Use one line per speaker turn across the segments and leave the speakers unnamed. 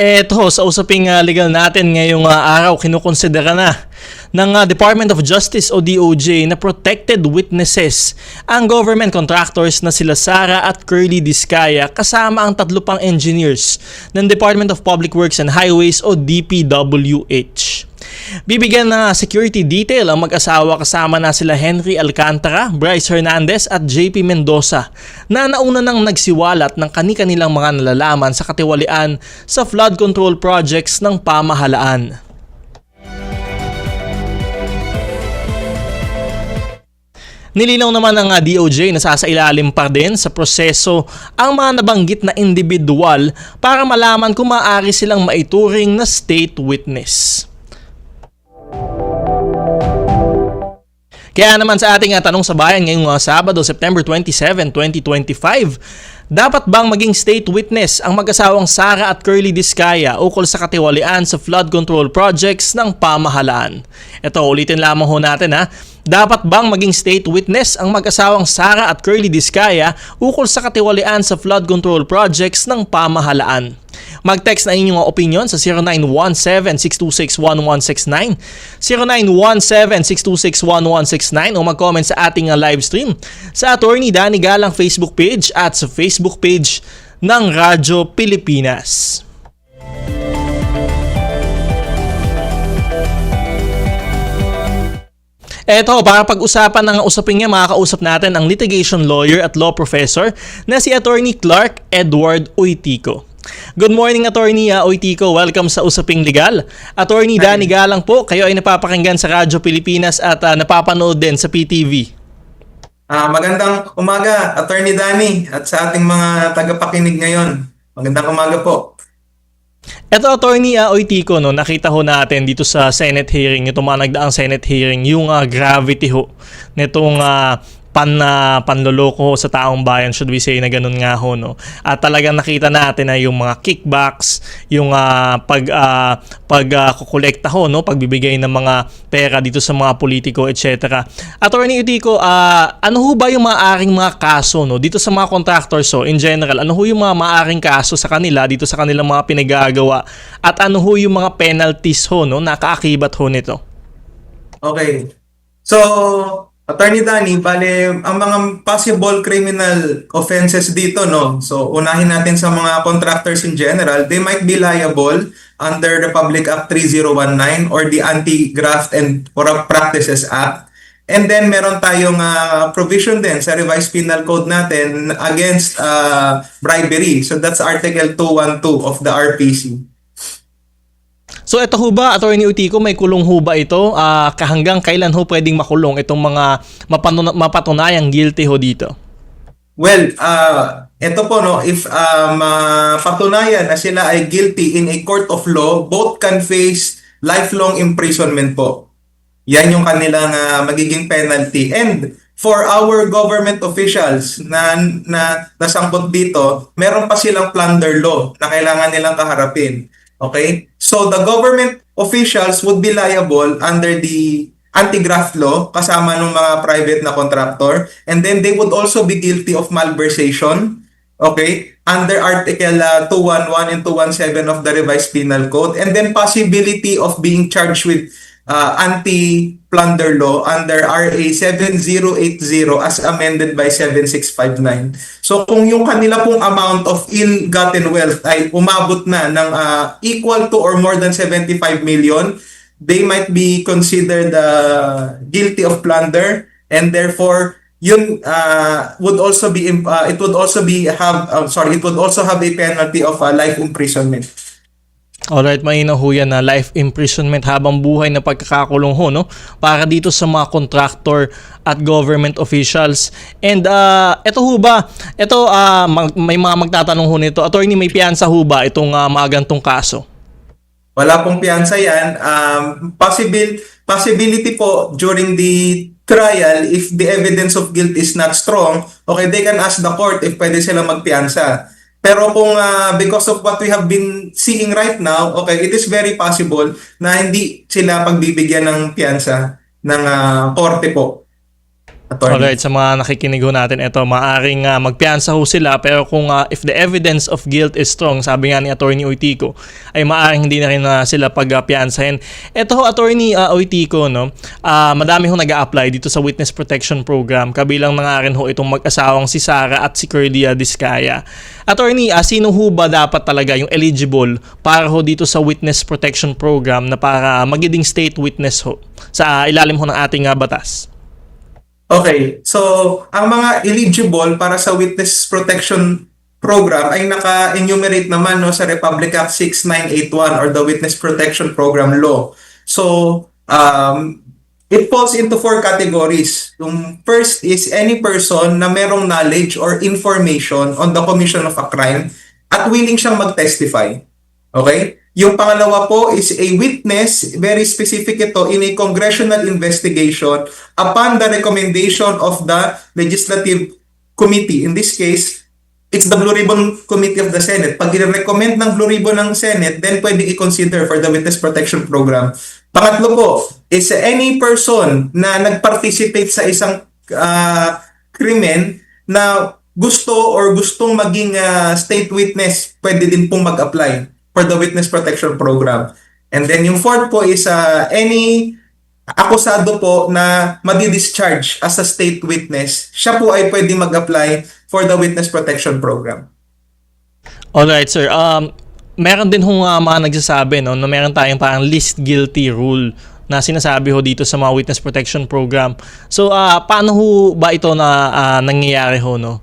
Eto, sa usaping ah, legal natin ngayong ah, araw, kinukonsidera na ng ah, Department of Justice o DOJ na protected witnesses ang government contractors na sila Sara at Curly Discaya kasama ang tatlo pang engineers ng Department of Public Works and Highways o DPWH. Bibigyan ng security detail ang mag-asawa kasama na sila Henry Alcantara, Bryce Hernandez at JP Mendoza na nauna nang nagsiwalat ng kani-kanilang mga nalalaman sa katiwalian sa flood control projects ng pamahalaan. Nilinaw naman ng ah, DOJ na sasailalim pa din sa proseso ang mga nabanggit na individual para malaman kung maaari silang maituring na state witness. Kaya naman sa ating uh, tanong sa bayan ngayong uh, Sabado, September 27, 2025, dapat bang maging state witness ang mag-asawang Sara at Curly Discaya ukol sa katiwalian sa flood control projects ng pamahalaan? Ito, ulitin lamang ho natin ha. Dapat bang maging state witness ang mag-asawang Sara at Curly Discaya ukol sa katiwalian sa flood control projects ng pamahalaan? Mag-text na inyong opinion sa 0917-626-1169, 0917-626-1169 o mag-comment sa ating uh, live stream sa Attorney Danny Galang Facebook page at sa Facebook page ng Radyo Pilipinas. Eto, para pag-usapan ng usapin niya, makakausap natin ang litigation lawyer at law professor na si Attorney Clark Edward Uitico. Good morning, Attorney uh, Oitico. Welcome sa Usaping Legal. Attorney Danny Galang po, kayo ay napapakinggan sa Radyo Pilipinas at uh, napapanood din sa PTV.
Ah, magandang umaga, Attorney Danny, at sa ating mga tagapakinig ngayon. Magandang umaga po.
Ito, Attorney uh, no, nakita ho natin dito sa Senate hearing, itong mga nagdaang Senate hearing, yung uh, gravity ho nitong uh, pan uh, panloloko sa taong bayan should we say na ganun nga ho no? At talagang nakita natin na yung mga kickbacks yung uh, pag uh, pag uh, ho no? Pagbibigay ng mga pera dito sa mga politiko etc Attorney Utico uh, ano ho ba yung maaring mga kaso no? Dito sa mga contractors so in general ano ho yung mga maaring kaso sa kanila dito sa kanilang mga pinagagawa at ano ho yung mga penalties ho no? Nakaakibat ho nito?
Okay. So, Attorney Danny, bale, ang mga possible criminal offenses dito, no? So, unahin natin sa mga contractors in general, they might be liable under the Public Act 3019 or the Anti-Graft and Corrupt Practices Act. And then, meron tayong uh, provision din sa revised penal code natin against uh, bribery. So, that's Article 212 of the RPC.
So ito ho ba, Attorney Utico, may kulong ho ba ito? Uh, kahanggang kailan ho pwedeng makulong itong mga mapatuna- mapatunayang guilty ho dito?
Well, uh, ito po no, if uh, mapatunayan na sila ay guilty in a court of law, both can face lifelong imprisonment po. Yan yung kanilang uh, magiging penalty. And for our government officials na, na nasangkot dito, meron pa silang plunder law na kailangan nilang kaharapin. Okay? So the government officials would be liable under the anti-graft law kasama ng mga private na contractor and then they would also be guilty of malversation okay under article uh, 211 and 217 of the revised penal code and then possibility of being charged with uh, anti-plunder law under RA 7080 as amended by 7659. So kung yung kanila pong amount of ill-gotten wealth ay umabot na ng uh, equal to or more than 75 million, they might be considered uh, guilty of plunder and therefore yun uh, would also be uh, it would also be have uh, sorry it would also have a penalty of uh, life imprisonment.
Alright, may ho yan na life imprisonment habang buhay na pagkakakulong ho, no? Para dito sa mga contractor at government officials. And uh, ito ho ba, ito uh, mag, may mga magtatanong ho nito, attorney may piyansa ho ba itong uh, mga gantong kaso?
Wala pong piyansa yan. Um, possible, possibility po during the trial, if the evidence of guilt is not strong, okay, they can ask the court if pwede silang magpiyansa. Pero kung uh, because of what we have been seeing right now, okay, it is very possible na hindi sila pagbibigyan ng piyansa ng uh, korte po. Attorney.
Alright, sa mga nakikinig ho natin, ito, maaring uh, magpiansa ho sila, pero kung ah, if the evidence of guilt is strong, sabi nga ni Attorney Oitico, ay maaring hindi na rin na sila pagpiansahin. Ito ho, Attorney uh, Oitico, no, ah, madami ho nag apply dito sa Witness Protection Program, kabilang na rin ho itong mag-asawang si Sara at si Curlia Discaya. Attorney, ah, sino ho ba dapat talaga yung eligible para ho dito sa Witness Protection Program na para magiging state witness ho sa ilalim ho ng ating ah, batas?
Okay, so ang mga eligible para sa Witness Protection Program ay naka-enumerate naman no, sa Republic Act 6981 or the Witness Protection Program Law. So, um, it falls into four categories. Yung first is any person na merong knowledge or information on the commission of a crime at willing siyang mag-testify. Okay? Yung pangalawa po is a witness, very specific ito, in a congressional investigation upon the recommendation of the legislative committee. In this case, it's the Blue Ribbon Committee of the Senate. Pag i-recommend ng Blue Ribbon ng Senate, then pwede i-consider for the Witness Protection Program. Pangatlo po is any person na nag-participate sa isang ah, krimen na gusto or gustong maging ah, state witness, pwede din pong mag-apply for the Witness Protection Program. And then yung fourth po is ah, any akusado po na madi-discharge as a state witness, siya po ay pwede mag-apply for the Witness Protection Program.
Alright, sir. Um, meron din hong uh, mga nagsasabi no, na meron tayong parang least guilty rule na sinasabi ho dito sa mga witness protection program. So, ah, paano ho ba ito na ah, nangyayari ho, no?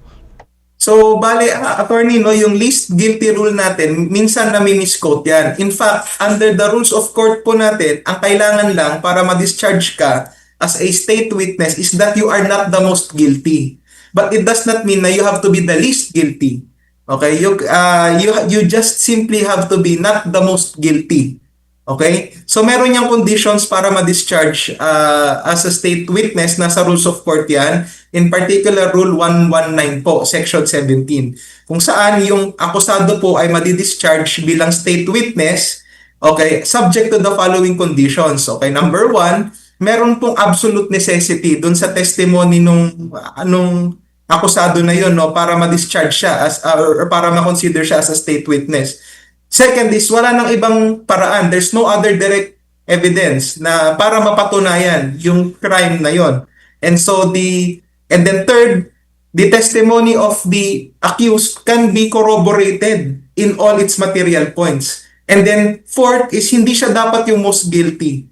So, bale, uh, attorney, no, yung least guilty rule natin, minsan na misquote yan. In fact, under the rules of court po natin, ang kailangan lang para ma-discharge ka as a state witness is that you are not the most guilty. But it does not mean na you have to be the least guilty. Okay? You, uh, you, you just simply have to be not the most guilty. Okay? So meron niyang conditions para ma-discharge uh, as a state witness nasa rules of court yan. In particular, Rule 119 po, Section 17. Kung saan yung akusado po ay madi-discharge bilang state witness, okay, subject to the following conditions. Okay, number one, meron pong absolute necessity dun sa testimony nung anong akusado na yon no para ma-discharge siya as or para ma-consider siya as a state witness. Second is wala nang ibang paraan. There's no other direct evidence na para mapatunayan yung crime na yon. And so the and then third, the testimony of the accused can be corroborated in all its material points. And then fourth is hindi siya dapat yung most guilty.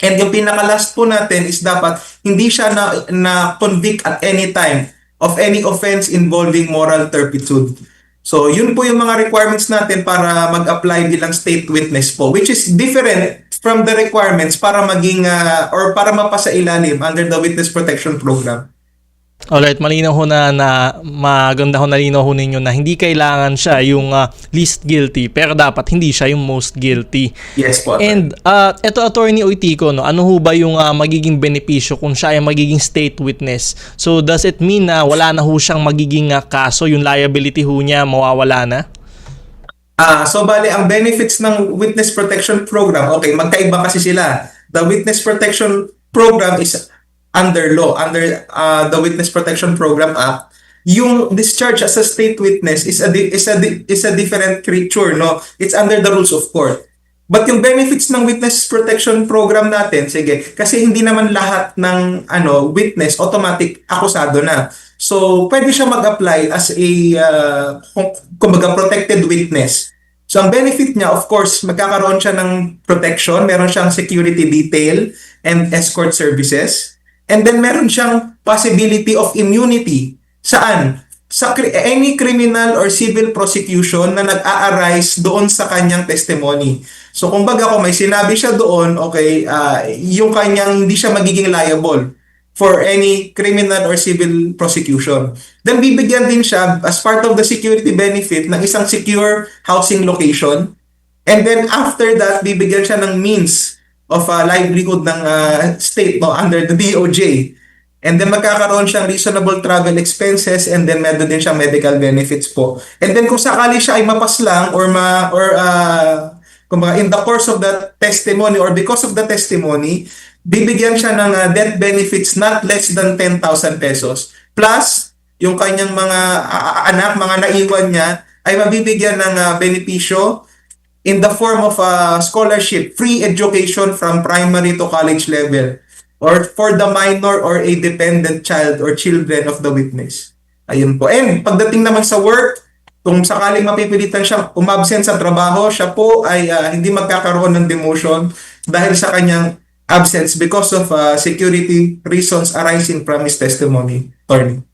And yung pinaka-last po natin is dapat hindi siya na, na convict at any time of any offense involving moral turpitude. So, yun po yung mga requirements natin para mag-apply bilang state witness po, which is different from the requirements para maging ah, or para mapasa ilalim under the Witness Protection Program.
Alright, malinaw ho na, na maganda ho nalinaw ho ninyo na hindi kailangan siya yung ah, least guilty, pero dapat hindi siya yung most guilty.
Yes po.
And uh, eto attorney Oitico, no, ano ho ba yung ah, magiging benepisyo kung siya ay magiging state witness? So does it mean na wala na ho siyang magiging ah, kaso, yung liability ho niya mawawala na?
Ah, so bali ang benefits ng Witness Protection Program, okay, magkaiba kasi sila. The Witness Protection Program is under law, under uh, the Witness Protection Program Act. Yung discharge as a state witness is a is a is a different creature, no? It's under the rules of court. But yung benefits ng witness protection program natin, sige, kasi hindi naman lahat ng ano witness automatic akusado na. So, pwede siya mag-apply as a uh, kumbaga protected witness. So, ang benefit niya, of course, magkakaroon siya ng protection, meron siyang security detail and escort services. And then meron siyang possibility of immunity. Saan? Sa any criminal or civil prosecution na nag-a-arise doon sa kanyang testimony. So kumbaga kung may sinabi siya doon, okay, ah, yung kanyang hindi siya magiging liable for any criminal or civil prosecution. Then bibigyan din siya as part of the security benefit ng isang secure housing location. And then after that, bibigyan siya ng means of uh, livelihood ng uh, state no under the DOJ. And then magkakaroon siyang reasonable travel expenses and then meron din siyang medical benefits po. And then kung sakali siya ay mapaslang or ma or uh, kumbaga in the course of the testimony or because of the testimony, bibigyan siya ng ah, death benefits not less than 10,000 pesos. Plus, yung kanyang mga ah, anak, mga naiwan niya, ay mabibigyan ng ah, benepisyo in the form of a scholarship, free education from primary to college level, or for the minor or a dependent child or children of the witness. Ayun po. And pagdating naman sa work, kung sakaling mapipilitan siya umabsent sa trabaho, siya po ay ah, hindi magkakaroon ng demotion dahil sa kanyang absence because of ah, security reasons arising from his testimony. Attorney.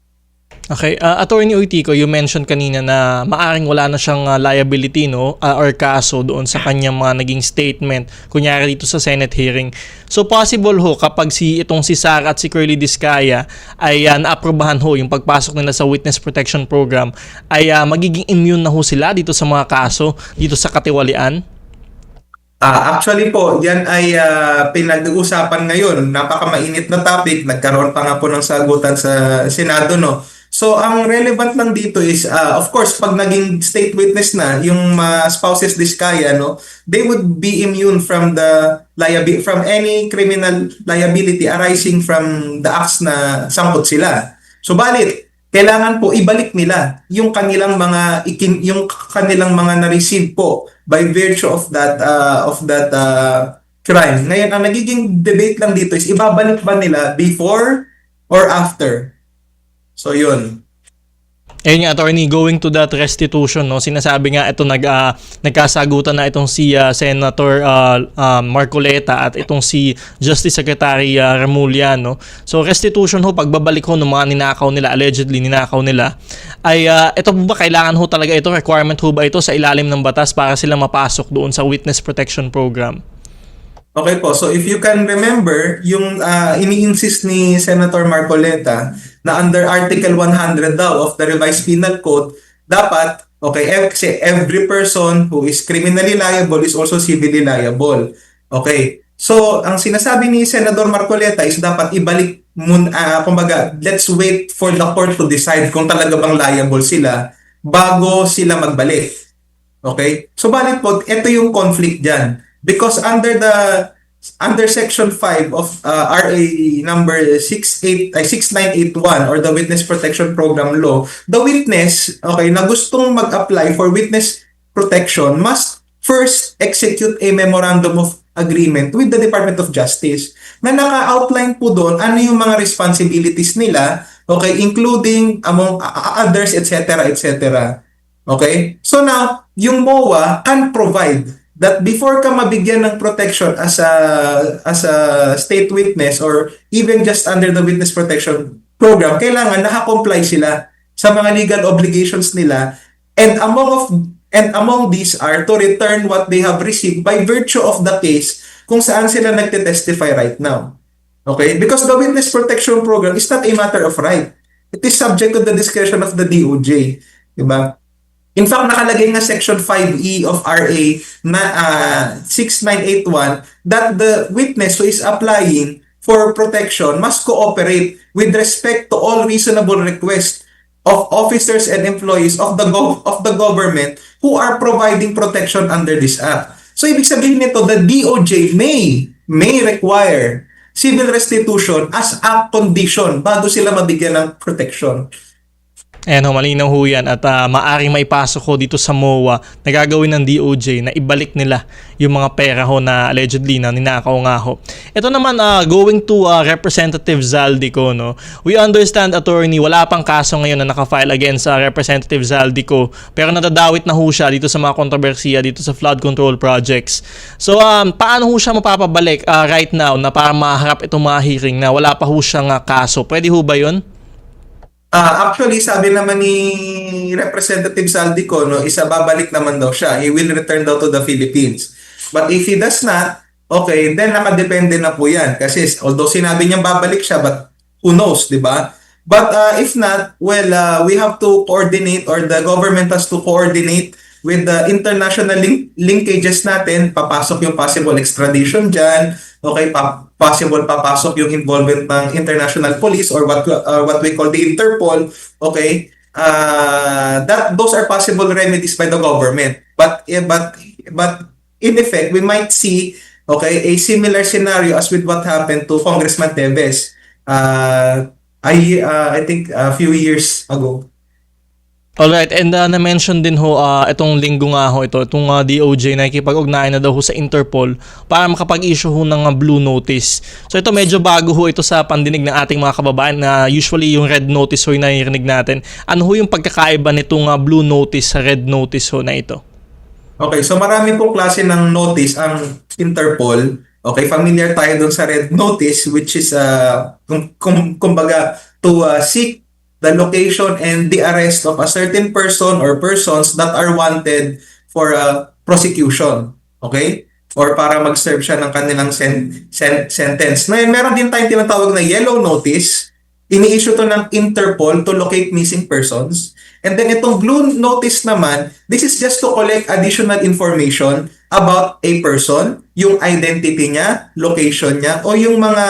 Okay, uh, Attorney Oitico, you mentioned kanina na maaring wala na siyang uh, liability no uh, or kaso doon sa kanyang mga naging statement kunyari dito sa Senate hearing. So possible ho kapag si itong si Sara at si Curly Discaya ay uh, naaprubahan ho yung pagpasok nila sa Witness Protection Program ay uh, magiging immune na ho sila dito sa mga kaso dito sa katiwalian.
Ah, actually po, yan ay ah, pinag-uusapan ngayon. Napakamainit na topic. Nagkaroon pa nga po ng sagutan sa Senado, no? So, ang relevant lang dito is, ah, of course, pag naging state witness na, yung mga spouses diskaya, no? They would be immune from the liability, from any criminal liability arising from the acts na sangkot sila. So, balit, kailangan po ibalik nila yung kanilang mga ikin, yung kanilang mga na-receive po by virtue of that uh, of that uh, crime. Ngayon ang nagiging debate lang dito is ibabalik ba nila before or after. So yun.
Ayun nga, attorney, going to that restitution, no, sinasabi nga ito nag, ah, nagkasagutan na itong si ah, Senator ah, ah, Marcoleta at itong si Justice Secretary uh, Remulla, no. So restitution ho, pagbabalik ho ng mga ninakaw nila, allegedly ninakaw nila, ay ah, ito ba kailangan ho talaga ito, requirement ho ba ito sa ilalim ng batas para sila mapasok doon sa Witness Protection Program?
Okay po, so if you can remember, yung uh, ini-insist ni Senator Marcoleta na under Article 100 daw of the Revised Penal Code, dapat, okay, kasi every person who is criminally liable is also civilly liable. Okay, so ang sinasabi ni Senator Marcoleta is dapat ibalik mun, ah, kumbaga, let's wait for the court to decide kung talaga bang liable sila bago sila magbalik. Okay? So balik po, ito yung conflict dyan. Because under the under section 5 of uh, RA number 68 ay 6981 or the Witness Protection Program law, the witness, okay, na gustong mag-apply for witness protection must first execute a memorandum of agreement with the Department of Justice na naka-outline po doon ano yung mga responsibilities nila, okay, including among others, etc., etc. Okay? So now, yung MOA can provide that before ka mabigyan ng protection as a as a state witness or even just under the witness protection program, kailangan naka-comply sila sa mga legal obligations nila and among of and among these are to return what they have received by virtue of the case kung saan sila nagte-testify right now. Okay? Because the witness protection program is not a matter of right. It is subject to the discretion of the DOJ. Diba? In fact, nakalagay nga Section 5E of RA na ah, 6981 that the witness who is applying for protection must cooperate with respect to all reasonable requests of officers and employees of the gov- of the government who are providing protection under this act. So ibig sabihin nito, the DOJ may may require civil restitution as a condition bago sila mabigyan ng protection.
Ayan ho, malinaw ho yan at ah, maaring maipasok ho dito sa MOA na gagawin ng DOJ na ibalik nila yung mga pera ho na allegedly na ninakaw nga ho. Ito naman, ah, going to ah, Representative Zaldico, no? we understand, attorney, wala pang kaso ngayon na nakafile against sa Representative Zaldico pero nadadawit na ho siya dito sa mga kontrobersiya dito sa flood control projects. So, um, paano ho siya mapapabalik ah, right now na para maharap itong mga hearing na wala pa ho siyang ah, kaso? Pwede ho ba yun?
Ah, actually, sabi naman ni Representative Saldico, no, isa babalik naman daw siya. He will return daw to the Philippines. But if he does not, okay, then nakadepende na po yan. Kasi although sinabi niyang babalik siya, but who knows, di ba? But uh, if not, well, uh, we have to coordinate or the government has to coordinate with the international link- linkages natin. Papasok yung possible extradition dyan. Okay, pa- possible papasok yung involvement ng international police or what uh, what we call the Interpol. Okay, uh, that those are possible remedies by the government. But eh, but but in effect, we might see okay, a similar scenario as with what happened to Congressman Teves. Uh, I, uh, I think a few years ago.
Alright, and uh, na-mention din ho uh, itong linggo nga ho ito, itong uh, DOJ na ikipag-ugnayan na daw ho sa Interpol para makapag-issue ho ng uh, blue notice. So ito medyo bago ho ito sa pandinig ng ating mga kababayan na usually yung red notice ho yung naririnig natin. Ano ho yung pagkakaiba nitong uh, blue notice sa red notice ho na ito?
Okay, so marami pong klase ng notice ang Interpol. Okay, familiar tayo dun sa red notice which is uh, kum, kumbaga to uh, seek the location and the arrest of a certain person or persons that are wanted for uh, prosecution. Okay? Or para mag-serve siya ng kanilang sen- sen- sentence. Ngayon, meron din tayong tinatawag na yellow notice. Ini-issue to ng Interpol to locate missing persons. And then itong blue notice naman, this is just to collect additional information about a person, yung identity niya, location niya, o yung mga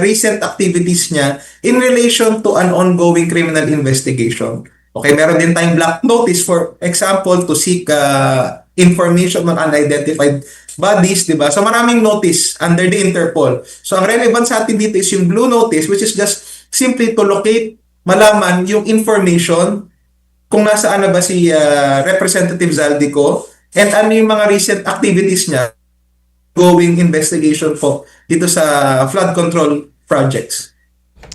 recent activities niya in relation to an ongoing criminal investigation. Okay, meron din tayong black notice for example to seek uh, information on unidentified bodies, di ba? So maraming notice under the Interpol. So ang relevant sa atin dito is yung blue notice which is just simply to locate, malaman yung information kung nasaan na ba si uh, Representative Zaldico and ano yung mga recent activities niya going investigation po dito sa flood control projects.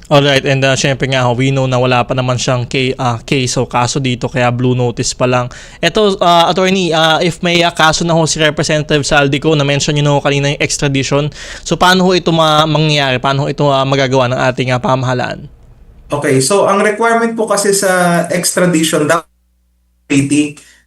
Alright, and uh, syempre nga we know na wala pa naman siyang kay, uh, case o kaso dito kaya blue notice pa lang. Ito, uh, attorney, uh, if may uh, kaso na ho si Representative Saldico, na-mention nyo na ho kanina yung extradition, so paano ho ito ma- mangyayari? Paano ho ito uh, magagawa ng ating uh, pamahalaan?
Okay, so ang requirement po kasi sa extradition dapat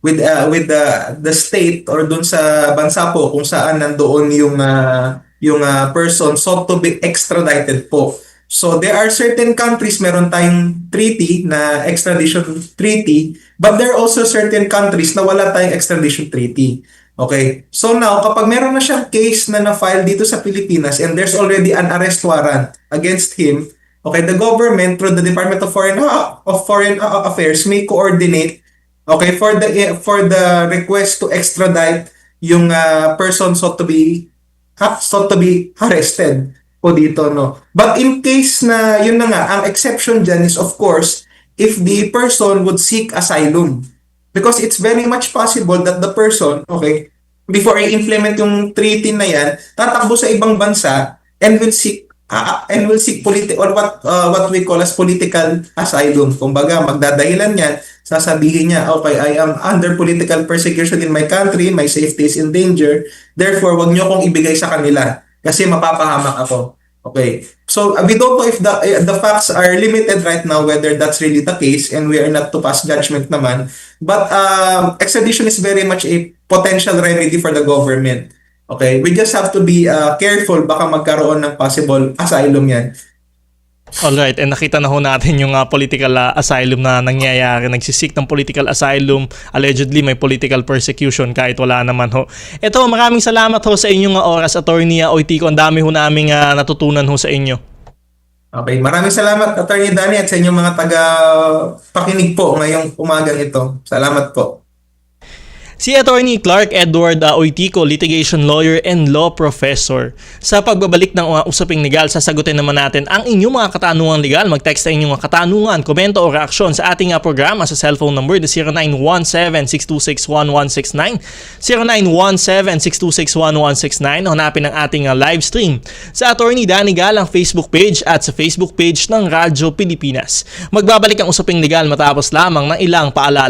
with uh, with the the state or dun sa bansa po kung saan nandoon yung uh, yung uh, person sought to be extradited po. So there are certain countries meron tayong treaty na extradition treaty but there are also certain countries na wala tayong extradition treaty. Okay. So now kapag meron na siyang case na na-file dito sa Pilipinas and there's already an arrest warrant against him, okay, the government through the Department of Foreign uh, of Foreign uh, Affairs may coordinate okay for the for the request to extradite yung uh, person sought to be sought to be arrested po dito no? But in case na yun na nga ang exception dyan is of course if the person would seek asylum. Because it's very much possible that the person okay before i-implement yung treaty na yan tatakbo sa ibang bansa and will seek uh, and will seek politi- or what uh, what we call as political asylum. Kumbaga, magdadahilan niyan, sasabihin niya, okay, I am under political persecution in my country, my safety is in danger, therefore, wag niyo kong ibigay sa kanila kasi mapapahamak ako. Okay. So, uh, we don't know if the uh, the facts are limited right now whether that's really the case and we are not to pass judgment naman. But uh, extradition is very much a potential remedy for the government. Okay, we just have to be uh, careful baka magkaroon ng possible asylum yan.
Alright, and nakita na ho natin yung uh, political uh, asylum na nangyayari. Nagsisik ng political asylum. Allegedly, may political persecution kahit wala naman ho. Ito, maraming salamat ho sa inyong uh, oras, Attorney uh, Oitico. Ang dami ho naming uh, natutunan ho sa inyo.
Okay, maraming salamat Attorney Danny at sa inyong mga taga pakinig po ngayong umagang ito. Salamat po.
Si Attorney Clark Edward uh, Oitico, litigation lawyer and law professor. Sa pagbabalik ng uh, usaping legal, sasagutin naman natin ang inyong mga katanungang legal. Mag-text na inyong mga katanungan, komento o reaksyon sa ating uh, programa sa cellphone number na 0917-626-1169, 0917-626-1169. Hanapin ang ating uh, live stream sa Attorney Danny Galang Facebook page at sa Facebook page ng Radyo Pilipinas. Magbabalik ang usaping legal matapos lamang ng ilang paalala.